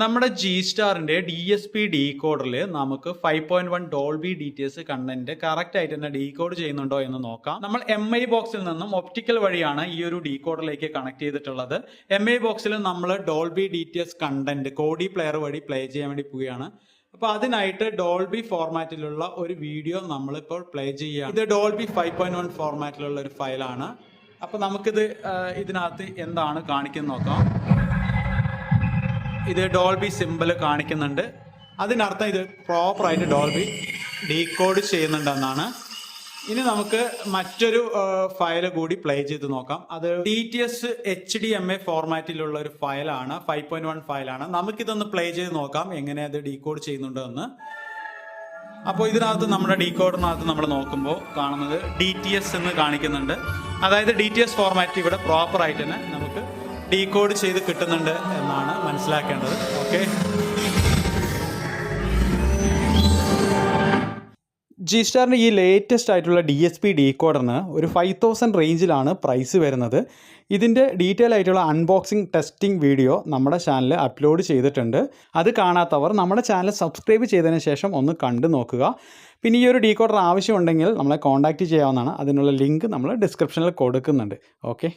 നമ്മുടെ ജി സ്റ്റാറിന്റെ D S P D കോഡിൽ നമുക്ക് five point one Dolby D T S content correct ആയിട്ട് തന്നെ ഡീ കോഡ് ചെയ്യുന്നുണ്ടോ എന്ന് നോക്കാം. നമ്മൾ എം ഐ ബോക്സിൽ നിന്നും ഒപ്റ്റിക്കൽ വഴിയാണ് ഈ ഒരു ഡീ കോഡിലേക്ക് കണക്ട് ചെയ്തിട്ടുള്ളത്. എം ഐ ബോക്സിൽ നമ്മൾ Dolby D T S content Kodi player play play ചെയ്യാൻ വേണ്ടി പോവുകയാണ്. അപ്പോൾ അതിനായിട്ട് ഡോൾബി ഫോർമാറ്റിലുള്ള ഒരു വീഡിയോ നമ്മളിപ്പോൾ പ്ലേ ചെയ്യുക ഇത് ഡോൾബി ഫൈവ് പോയിന്റ് വൺ ഫോർമാറ്റിലുള്ള ഒരു ഫയലാണ് അപ്പോൾ നമുക്കിത് ഇതിനകത്ത് എന്താണ് കാണിക്കുന്നത് നോക്കാം. ഇത് ഡോൾബി സിമ്പിൾ കാണിക്കുന്നുണ്ട്. അതിനർത്ഥം ഇത് പ്രോപ്പറായിട്ട് ഡോൾബി ഡീകോഡ് ചെയ്യുന്നുണ്ടെന്നാണ്. ഇനി നമുക്ക് മറ്റൊരു ഫയൽ കൂടി പ്ലേ ചെയ്ത് നോക്കാം. അത് D T S H D M A ഫോർമാറ്റിലുള്ള ഒരു ഫയലാണ് ഫൈവ് പോയിന്റ് വൺ ഫയലാണ് നമുക്കിതൊന്ന് പ്ലേ ചെയ്ത് നോക്കാം. എങ്ങനെ അത് ഡീകോഡ് ചെയ്യുന്നുണ്ടോ എന്ന് അപ്പോൾ ഇതിനകത്ത് നമ്മുടെ ഡീകോഡിനകത്ത് നമ്മൾ നോക്കുമ്പോൾ കാണുന്നത് ഡി ടി എസ് എന്ന് കാണിക്കുന്നുണ്ട്. അതായത് ഡി ടി എസ് ഫോർമാറ്റ് ഇവിടെ പ്രോപ്പറായിട്ട് തന്നെ നമുക്ക് ഡീകോഡ് ചെയ്ത് കിട്ടുന്നുണ്ട് എന്നാണ് മനസ്സിലാക്കേണ്ടത്. ഓക്കെ ജി സ്റ്റാറിന്റെ ഈ ലേറ്റസ്റ്റ് ആയിട്ടുള്ള ഡി എസ് പി ഡി കോഡറിന് ഒരു ഫൈവ് തൗസൻഡ് റേഞ്ചിലാണ് പ്രൈസ് വരുന്നത്. ഇതിന്റെ ഡീറ്റെയിൽ ആയിട്ടുള്ള അൺബോക്സിംഗ് ടെസ്റ്റിംഗ് വീഡിയോ നമ്മുടെ ചാനലിൽ അപ്ലോഡ് ചെയ്തിട്ടുണ്ട്. അത് കാണാത്തവർ നമ്മുടെ ചാനൽ സബ്സ്ക്രൈബ് ചെയ്തതിന് ശേഷം ഒന്ന് കണ്ടു നോക്കുക. പിന്നെ ഈ ഒരു ഡീ കോഡർ ആവശ്യമുണ്ടെങ്കിൽ നമ്മളെ കോൺടാക്റ്റ് ചെയ്യാവുന്നതാണ്. അതിനുള്ള ലിങ്ക് നമ്മൾ ഡിസ്ക്രിപ്ഷനിൽ കൊടുക്കുന്നുണ്ട്. ഓക്കെ